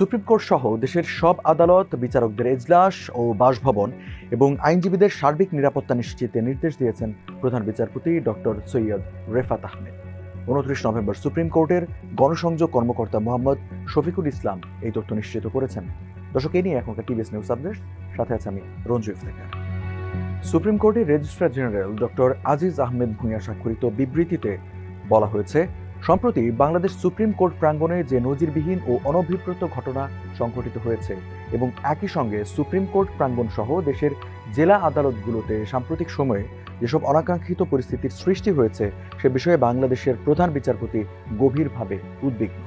Supreme court সহ দেশের সব আদালত, বিচারকদের এজলাস ও বাসভবন এবং আইনজীবীদের সার্বিক নিরাপত্তা নিশ্চিতে নির্দেশ দিয়েছেন প্রধান বিচারপতি ডক্টর সৈয়দ রেফাত আহমেদ। উনত্রিশ নভেম্বর সুপ্রিম কোর্টের গণসংযোগ কর্মকর্তা মোহাম্মদ শফিকুল ইসলাম এই তথ্য নিশ্চিত করেছেন। দর্শক এই নিয়ে এখনকার টিভিএস নিউজ আপডেট। সাথে আছে আমি রঞ্জু ইফতেখার। সুপ্রিম কোর্টের registrar general doctor Aziz Ahmed Bhuiyan স্বাক্ষরিত বিবৃতিতে বলা হয়েছে সম্প্রতি বাংলাদেশ সুপ্রিম কোর্ট প্রাঙ্গণে যে নজিরবিহীন ও অনভিপ্রেত ঘটনা সংঘটিত হয়েছে এবং একই সঙ্গে সুপ্রিম কোর্ট প্রাঙ্গণ সহ দেশের জেলা আদালতগুলোতে সাম্প্রতিক সময়ে যেসব অনাকাঙ্ক্ষিত পরিস্থিতির সৃষ্টি হয়েছে সে বিষয়ে বাংলাদেশের প্রধান বিচারপতি গভীরভাবে উদ্বিগ্ন।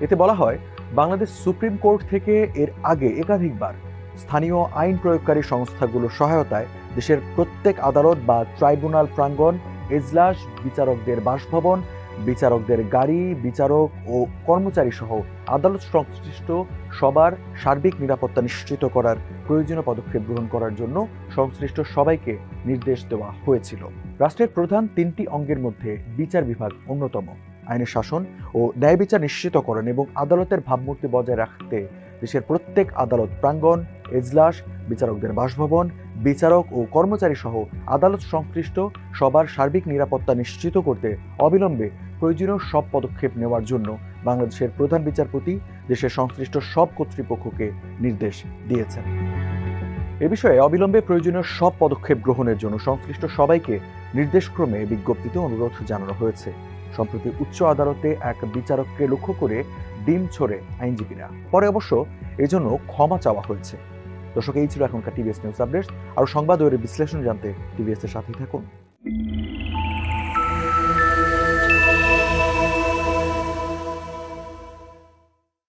এতে বলা হয়, বাংলাদেশ সুপ্রিম কোর্ট থেকে এর আগে একাধিকবার স্থানীয় আইন প্রয়োগকারী সংস্থাগুলোর সহায়তায় দেশের প্রত্যেক আদালত বা ট্রাইব্যুনাল প্রাঙ্গণ, এজলাস, বিচারকদের বাসভবন বিচারকদের গাড়ি, বিচারক ও কর্মচারী সহ আদালত সংশ্লিষ্ট সবার সার্বিক নিরাপত্তা নিশ্চিত করার প্রয়োজনীয় পদক্ষেপ গ্রহণ করার জন্য সংশ্লিষ্ট সবাইকে নির্দেশ দেওয়া হয়েছিল। রাষ্ট্রের প্রধান তিনটি অঙ্গের মধ্যে বিচার বিভাগ অন্যতম। আইনের শাসন ও ন্যায় বিচার নিশ্চিতকরণ এবং আদালতের ভাবমূর্তি বজায় রাখতে দেশের প্রত্যেক আদালত প্রাঙ্গণ, এজলাস বিচারকদের বাসভবন, বিচারক ও কর্মচারী সহ আদালত সংশ্লিষ্ট সবার সার্বিক নিরাপত্তা নিশ্চিত করতে অবিলম্বে প্রয়োজনীয় সব পদক্ষেপ নেওয়ার জন্য বাংলাদেশের প্রধান বিচারপতি দেশের সংশ্লিষ্ট সব কর্তৃপক্ষকে নির্দেশ দিয়েছেন। এ বিষয়ে অবিলম্বে প্রয়োজনীয় সব পদক্ষেপ গ্রহণের জন্য সংশ্লিষ্ট সবাইকে নির্দেশক্রমে বিজ্ঞপ্তিতে অনুরোধ জানানো হয়েছে। সম্প্রতি উচ্চ আদালতে এক বিচারককে লক্ষ্য করে ডিম ছড়ে আইনজীবীরা। পরে অবশ্য এজন্য ক্ষমা চাওয়া হয়েছে। দর্শক, এই ছিল এখনকার টিভিএস নিউজ আপডেট আর সংবাদ ওয়ের বিশ্লেষণ জানতে টিভিএস এর সাথেই থাকুন।